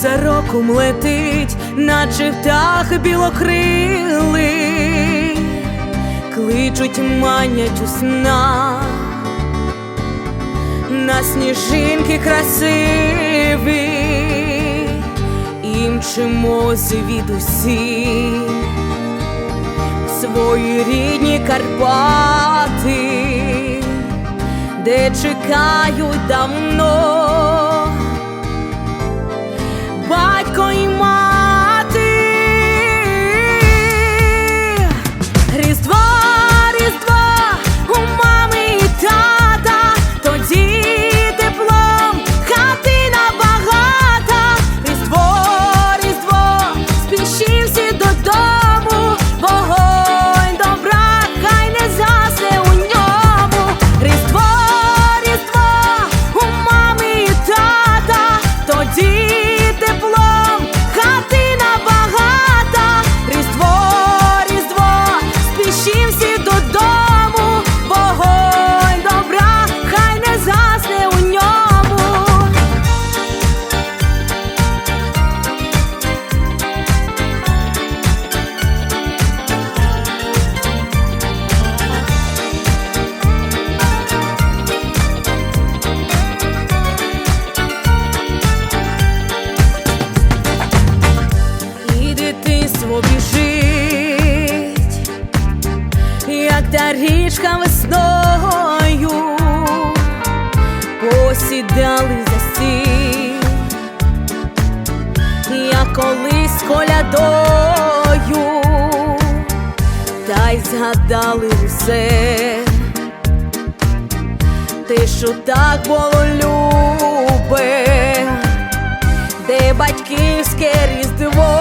соком летить, наче птах білокрилий, кличуть, манять у снах. На сніжинки красиві, і мчимо звідусі свої рідні Карпати, де чекають давно як та річка весною, посідали за стіл, як колись колядою, та й згадали усе. Те, що так було любе, де батьківське різдво,